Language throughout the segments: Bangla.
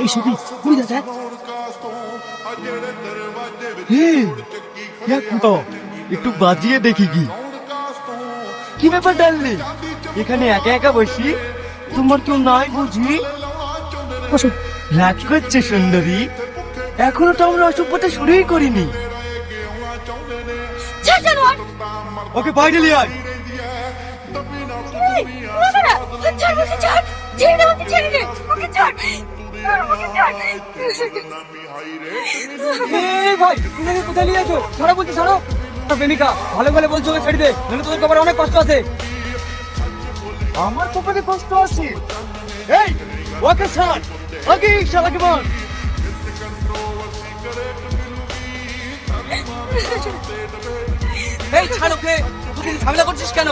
এই ছবি কুড়ি হাজার একটু বাজিয়ে দেখি কি কি ব্যাপার ডালনি এখানে একা একা বসি তোমার কেউ নাই বুঝি রাগ করছে সুন্দরী এখনও তো আমরা অসভ্যতা শুরুই করিনি ওকে বাইরে নিয়ে আয় ছাড়ো দে তোদের কপালে অনেক কষ্ট আছে। আমার কপালে কষ্ট আছে। এই, ওকে ছাড়। এই শালাকে মার এই, ছাড় ওকে। ঝামেলা করছিস কেন?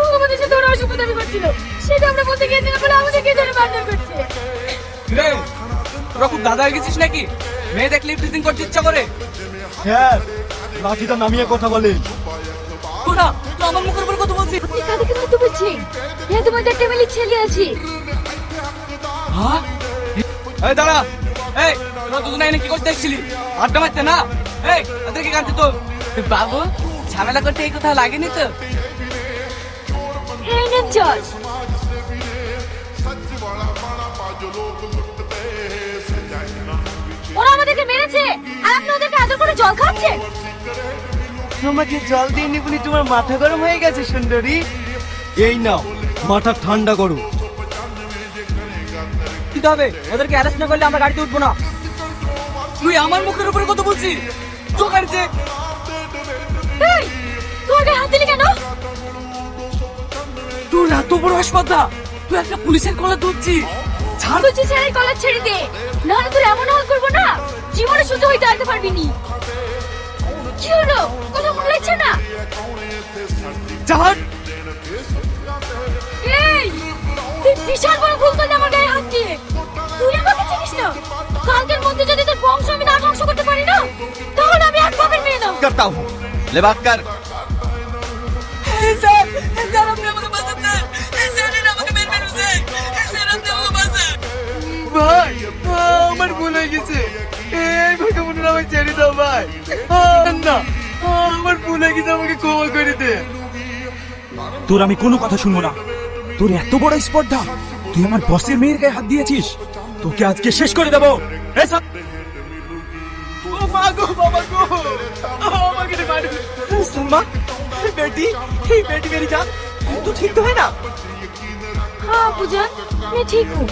ও আমাদের সাথে ওরা অসভ্যতামি করছিল। সেটা আমরা বলতে গিয়েছিলাম বলে ধরে মারধর করছে। রে তোরা খুব দাদা হয়ে গেছিস নাকি? মেয়ে দেখলে ইফটিজিং করতে ইচ্ছা করে। হ্যাঁ লাঠিটা নামিয়ে কথা বলে। তোরা তুই আমার মুখের উপর কথা বলছিস? আপনি কাদেরকে ধরতে বলছেন? হ্যাঁ, তোমাদের টেবিলে ছেলে আছে। হ্যাঁ? এই দাঁড়া। এই তোরা দুজন এনে কি করতে এসেছিলি? আড্ডা মারতে না? এই তাদেরকে কাঁদতে তো। বাবু ঝামেলা করতে এই কোথাও লাগেনি তো? এই নেন চল। ওরা আমাদেরকে মেরেছে। আর আপনি ওদেরকে আদর করে জল খাচ্ছে তোমাকে জল দিইনি বলি তোমার মাথা গরম হয়ে গেছে সুন্দরী। এই নাও মাথা ঠান্ডা করো। দিতে হবে ওদেরকে অ্যারেস্ট না করলে আমরা গাড়িতে উঠবো না। তুই আমার মুখের উপরে কথা বলছিস? তো গাড়িতে তোর এত বড় হাসপাতাল তুই একটা পুলিশের কলা ধরছিস। ছাড়। তুই ছেলের কলা ছেড়ে দে না হলে তোর এমন হাল করব না জীবনে সুযোগ হইতে আনতে পারবি নি। কি হলো? কথা মনে লাগছে না? ছাড়। এই তুই বিশাল বড় ভুল করলি আমার গায়ে হাত দিয়ে। তুই আমাকে চিনিস না? কালকের মধ্যে যদি তোর বংশ আমি না ধ্বংস করতে পারি না তাহলে আমি এক পাপের মেয়ে না। করতাম লেবাক্কার। আমার ভুল হয়ে গেছে এই ভাগে মনে আমায় ছেড়ে দাও ভাই না আমার ভুল হয়ে গেছে আমাকে ক্ষমা করে দে তোর আমি কোনো কথা শুনবো না তোর এত বড় স্পর্ধা তুই আমার বসের মেয়ের গায়ে হাত দিয়েছিস তোকে আজকে শেষ করে দেবো এ সা- ও মা গো বাবা গো আমাকে মার सलमा बेटी हे बेटी मेरी जान तू ठीक तो है ना हाँ पूजा मैं ठीक हूँ